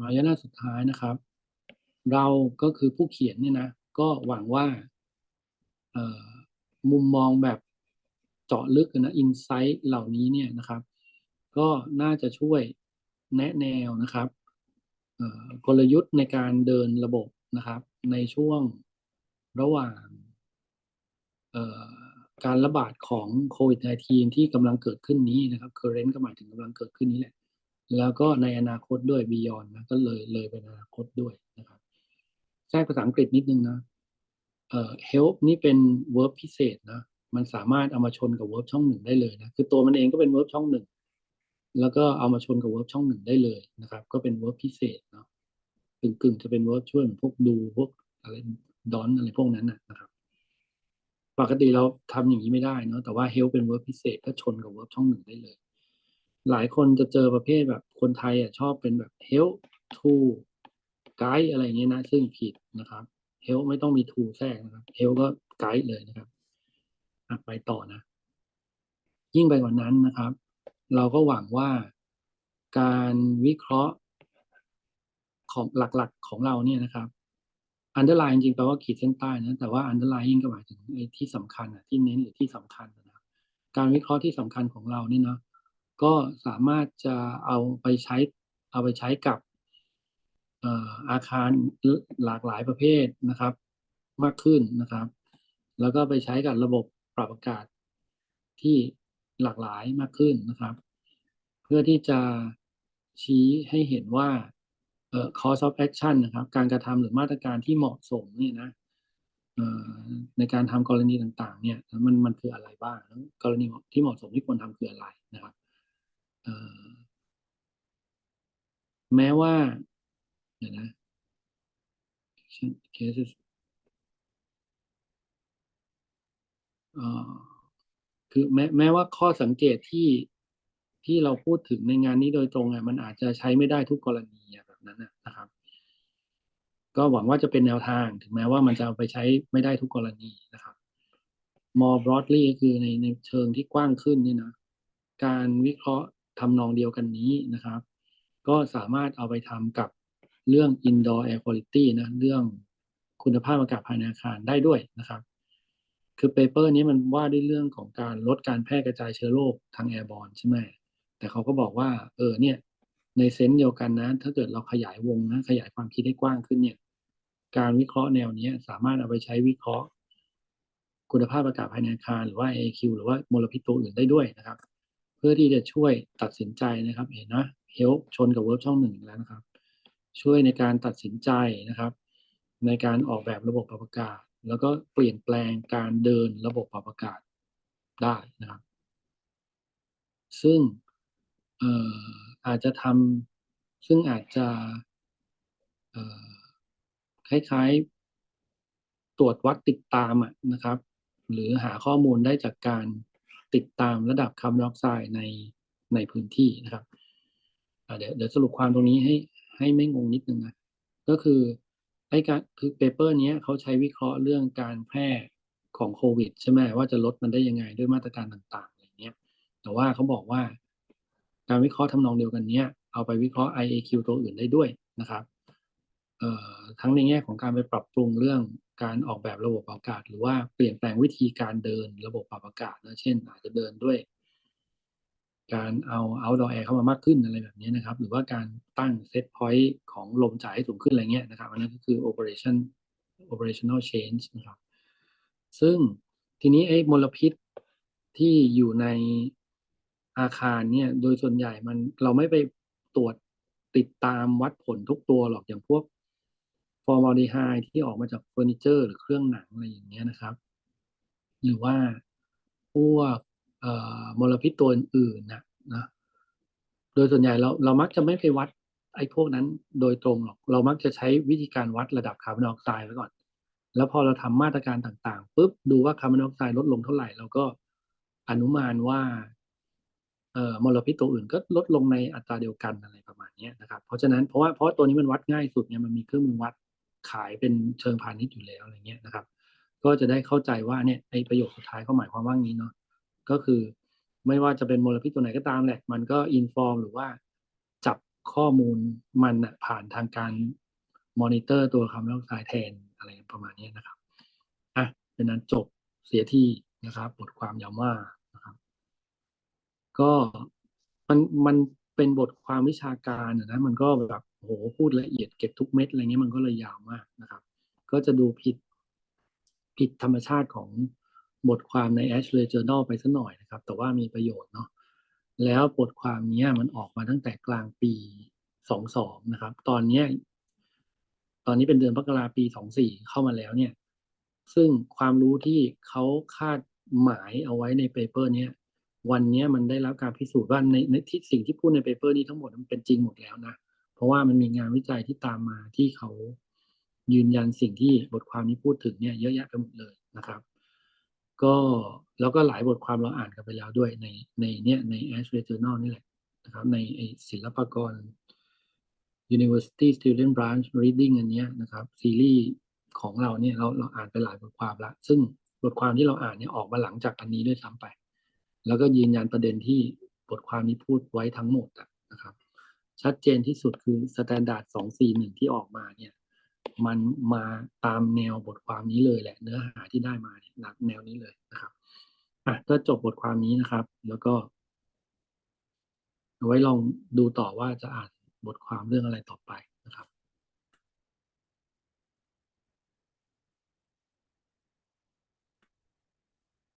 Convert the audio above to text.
มารยาสุดท้ายนะครับ เราก็คือผู้เขียนเนี่ยนะ ก็หวังว่ามุมมองแบบเจาะลึกนะอินไซต์เหล่านี้เนี่ยนะครับ ก็น่าจะช่วยแนะแนวนะครับกลยุทธ์ในการเดินระบบนะครับ ในช่วงระหว่างการระบาดของโควิด -19 ที่กำลังเกิดขึ้นนี้นะครับ current ก็หมายถึงกำลังเกิดขึ้นนี้แหละ แล้วก็ในอนาคตด้วย beyond นะก็เลยเลยไปอนาคตด้วยนะครับแทรกภาษาอังกฤษนิดนึงนะเอ่อ help นี่เป็น verb พิเศษนะมันสามารถเอามาชนกับ verb ช่องหนึ่งได้เลยนะคือตัวมันเองก็เป็น verb ช่องหนึ่งแล้วก็เอามาชนกับ verb ช่องหนึ่งได้เลยนะครับ ก็เป็น verb พิเศษเนาะกึ่งกึ่งจะเป็น verb ช่วยพวกดูพวกอะไรดอนอะไรพวกนั้นนะครับ ปกติเราทำอย่างนี้ไม่ได้เนาะแต่ว่า help เป็น verb พิเศษก็ชนกับ verb ช่องหนึ่งได้เลย หลายคนจะเจอประเภทแบบคนไทยอะชอบเป็นแบบ help to guide อะไรอย่างเงี้ยนะ ซึ่งผิดนะครับ help ไม่ต้องมี to แทรกนะครับ help ก็ guide เลยนะครับไปต่อนะ ยิ่งไปกว่านั้นนะครับ เราก็หวังว่าการวิเคราะห์ของหลักๆของเราเนี่ยนะครับ underline จริงๆแปลว่าขีดเส้นใต้นะแต่ว่า underlying ก็หมายถึงไอ้ที่สำคัญอะที่เน้นหรือที่สำคัญนะครับการวิเคราะห์ที่สำคัญของเราเนี่ยเนาะ ก็สามารถจะเอาไปใช้เอาไปใช้กับอาคารหลากหลายประเภทนะครับ มากขึ้นนะครับ แล้วก็ไปใช้กับระบบปรับอากาศที่หลากหลายมากขึ้นนะครับ เพื่อที่จะชี้ให้เห็นว่าเอ่อ course of action นะครับ การกระทำหรือมาตรการที่เหมาะสมเนี่ยนะในการทำกรณีต่างๆ เนี่ยมันมันคืออะไรบ้าง กรณีที่เหมาะสมที่ควรทำคืออะไรนะครับ แม้ว่าเดี๋ยวนะ cases เอ่อคือแม้แม้ว่าข้อสังเกตที่ที่เราพูดถึงในงานนี้โดยตรงอะมันอาจจะใช้ไม่ได้ทุกกรณีแบบนั้นนะนะครับ ก็หวังว่าจะเป็นแนวทางถึงแม้ว่ามันจะเอาไปใช้ไม่ได้ทุกกรณีนะครับ more broadly ก็คือในในเชิงที่กว้างขึ้นนี่นะการวิเคราะห์ ทำนองเดียวกันนี้นะครับ ก็สามารถเอาไปทำกับเรื่อง indoor air quality นะเรื่องคุณภาพอากาศภายในอาคารได้ด้วยนะครับ คือเปเปอร์นี้มันว่าด้วยเรื่องของการลดการแพร่กระจายเชื้อโรคทางแอร์บอลใช่ไหมแต่เขาก็บอกว่า เออเนี่ย ในเซนส์เดียวกันนะ ถ้าเกิดเราขยายวงนะขยายความคิดให้กว้างขึ้นเนี่ย การวิเคราะห์แนวนี้สามารถเอาไปใช้วิเคราะห์ คุณภาพอากาศภายในอาคารหรือว่า AQ หรือว่ามลพิษตัวอื่นได้ด้วยนะครับ เพื่อที่จะช่วยตัดสินใจนะครับเห็นนะ help ชนกับ verb ช่องหนึ่งแล้วนะครับ ช่วยในการตัดสินใจนะครับ ในการออกแบบระบบปรับอากาศ แล้วก็เปลี่ยนแปลงการเดินระบบปรับอากาศได้นะครับ ซึ่งอออาจจะทำซึ่งอาจจะคล้ายๆ ตรวจวัดติดตามะนะครับ หรือหาข้อมูลได้จากการ ติดตามระดับคาร์บอนไดออกไซด์ในในพื้นที่นะครับเดี๋ยวเดี๋ยวสรุปความตรงนี้ให้ให้ไม่งงนิดนึงนะก็คือไอ้การคือเปเปอร์นี้เขาใช้วิเคราะห์เรื่องการแพร่ของโควิดใช่ไหมว่าจะลดมันได้ยังไงด้วยมาตรการต่างๆอย่างเงี้ย แต่ว่าเขาบอกว่า การวิเคราะห์ทำนองเดียวกันเนี้ยเอาไปวิเคราะห์ IAQ ตัวอื่นได้ด้วยนะครับ ทั้งในแง่ของการไปปรับปรุงเรื่องการออกแบบระบบอากาศ หรือว่าเปลี่ยนแปลงวิธีการเดินระบบปรับอากาศนะเช่น อาจจะเดินด้วย การเอา outdoor air เข้ามามากขึ้นอะไรแบบนี้นะครับ หรือว่าการตั้ง set point ของลมจ่ายให้สูงขึ้นอะไรเงี้ยนะครับอันนั้นก็คือ operation operational change นะครับ ซึ่งทีนี้ไอ้มลพิษที่อยู่ในอาคารเนี่ย โดยส่วนใหญ่มันเราไม่ไปตรวจติดตามวัดผลทุกตัวหรอกอย่างพวก อร์มาลดีไฮด์ที่ออกมาจากเฟอร์นิเจอร์ หรือเครื่องหนังอะไรอย่างเงี้ยนะครับ หรือว่าพวกมลพิษตัวอื่นๆนะนะโดยส่วนใหญ่เราเรามักจะไม่ไปวัดไอ้พวกนั้นโดยตรงหรอก เรามักจะใช้วิธีการวัดระดับคาร์บอนไดออกไซด์ไว้ก่อน แล้วพอเราทำมาตรการต่างๆปุ๊บดูว่าคาร์บอนไดออกไซด์ลดลงเท่าไหร่เราก็อนุมานว่าเอ่อมลพิษตัวอื่นก็ลดลงในอัตราเดียวกันอะไรประมาณนี้นะครับ เพราะฉะนั้นเพราะว่าเพราะตัวนี้มันวัดง่ายสุดเนี่ยมันมีเครื่องมือวัด ขายเป็นเชิงพาณิชย์อยู่แล้วอะไรเงี้ยนะครับ ก็จะได้เข้าใจว่าเนี่ยไอประโยคสุดท้ายเขาหมายความว่างี้เนาะก็คือไม่ว่าจะเป็นมลพิษตัวไหนก็ตามแหละ มันก็อินฟอร์มหรือว่าจับข้อมูลมันอะผ่านทางการมอนิเตอร์ตัวคาร์บอนไดออกไซด์แทนอะไรประมาณนี้นะครับอะเป็นนั้นจบเสียที่นะครับ บทความยาวมากนะครับ ก็มันมัน เป็นบทความวิชาการนะมันก็แบบโหพูดละเอียดเก็บทุกเม็ดอะไรเงี้ยมันก็เลยยาวมากนะครับ ก็จะดูผิดผิดธรรมชาติของบทความใน Ashley Journal ไปสักหน่อยนะครับ แต่ว่ามีประโยชน์เนาะแล้วบทความนี้มันออกมาตั้งแต่กลางปี22นะครับ ตอนนี้ตอนนี้เป็นเดือนมกราปี24เข้ามาแล้วเนี่ย ซึ่งความรู้ที่เขาคาดหมายเอาไว้ในเปเปอร์เนี้ย วันนี้มันได้รับการพิสูจน์ว่าในในที่สิ่งที่พูดในเปเปอร์นี้ทั้งหมดมันเป็นจริงหมดแล้วนะ เพราะว่ามันมีงานวิจัยที่ตามมาที่เขายืนยันสิ่งที่บทความนี้พูดถึงเนี่ยเยอะแยะไปหมดเลยนะครับ ก็แล้วก็หลายบทความเราอ่านกันไปแล้วด้วยในในเนี่ยใน Ashley Journal นี่แหละนะครับในศิลปากร University Student Branch Reading อันเนี้ยนะครับซีรีส์ของเราเนี่ยเราเราอ่านไปหลายบทความละซึ่งบทความที่เราอ่านเนี่ยออกมาหลังจากอันนี้ด้วยซ้ำไป แล้วก็ยืนยันประเด็นที่บทความนี้พูดไว้ทั้งหมดนะครับ ชัดเจนที่สุดคือ Standard 241ที่ออกมาเนี่ย มันมาตามแนวบทความนี้เลยแหละ เนื้อหาที่ได้มาเนี่ยหลักแนวนี้เลยนะครับอะก็จบบทความนี้นะครับ แล้วก็เอาไว้ลองดูต่อว่าจะอ่านบทความเรื่องอะไรต่อไป